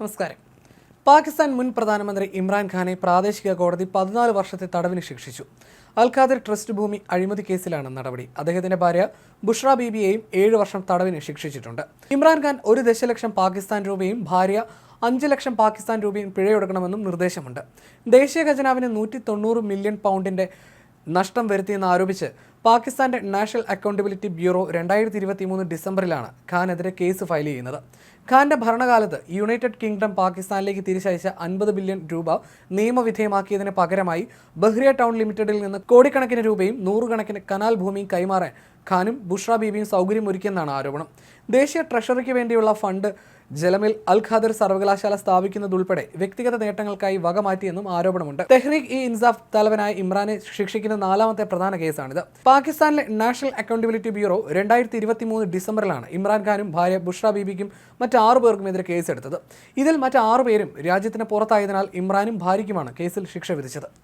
നമസ്കാരം. പാകിസ്ഥാൻ മുൻ പ്രധാനമന്ത്രി ഇമ്രാൻഖാനെ പ്രാദേശിക കോടതി പതിനാല് വർഷത്തെ തടവിന് ശിക്ഷിച്ചു. അൽഖാദിർ ട്രസ്റ്റ് ഭൂമി അഴിമതി കേസിലാണ് നടപടി. അദ്ദേഹത്തിന്റെ ഭാര്യ ബുഷ്ര ബീബിയെയും ഏഴ് വർഷം തടവിന് ശിക്ഷിച്ചിട്ടുണ്ട്. ഇമ്രാൻഖാൻ ഒരു ദശലക്ഷം പാകിസ്ഥാൻ രൂപയും ഭാര്യ അഞ്ച് ലക്ഷം പാകിസ്ഥാൻ രൂപയും പിഴയൊടുക്കണമെന്നും നിർദ്ദേശമുണ്ട്. ദേശീയ ഖജനാവിന് നൂറ്റി തൊണ്ണൂറ് മില്യൺ പൗണ്ടിന്റെ നഷ്ടം വരുത്തിയെന്ന് ആരോപിച്ച് പാകിസ്ഥാന്റെ നാഷണൽ അക്കൗണ്ടബിലിറ്റി ബ്യൂറോ രണ്ടായിരത്തി ഇരുപത്തി മൂന്ന് ഡിസംബറിലാണ് ഖാനെതിരെ കേസ് ഫയൽ ചെയ്യുന്നത്. ഖാന്റെ ഭരണകാലത്ത് യുണൈറ്റഡ് കിങ്ഡം പാകിസ്ഥാനിലേക്ക് തിരിച്ചയച്ച അൻപത് ബില്യൺ രൂപ നിയമവിധേയമാക്കിയതിന് പകരമായി ബഹ്റിയ ടൗൺ ലിമിറ്റഡിൽ നിന്ന് കോടിക്കണക്കിന് രൂപയും നൂറുകണക്കിന് കനാൽ ഭൂമിയും കൈമാറാൻ ഖാനും ബുഷ്ര ബീബിയും സൗകര്യമൊരുക്കിയെന്നാണ് ആരോപണം. ദേശീയ ട്രഷറിക്ക് വേണ്ടിയുള്ള ഫണ്ട് ജലമിൽ അൽ ഖാദർ സർവകലാശാല സ്ഥാപിക്കുന്നതുൾപ്പെടെ വ്യക്തിഗത നേട്ടങ്ങൾക്കായി വകമാറ്റിയെന്നും ആരോപണമുണ്ട്. തെഹ്രീഖ് ഇ ഇൻസാഫ് തലവനായ ഇമ്രാനെ ശിക്ഷിക്കുന്ന നാലാമത്തെ പ്രധാന കേസാണിത്. പാകിസ്ഥാനിലെ നാഷണൽ അക്കൗണ്ടബിലിറ്റി ബ്യൂറോ രണ്ടായിരത്തി ഇരുപത്തി മൂന്ന് ഡിസംബറിലാണ് ഇമ്രാൻഖാനും ഭാര്യ ബുഷ്ര ബീബിക്കും മറ്റ് ആറു പേർക്കുമെതിരെ കേസെടുത്തത്. ഇതിൽ മറ്റ് ആറു പേരും രാജ്യത്തിന് പുറത്തായതിനാൽ ഇമ്രാനും ഭാര്യയ്ക്കുമാണ് കേസിൽ ശിക്ഷ വിധിച്ചത്.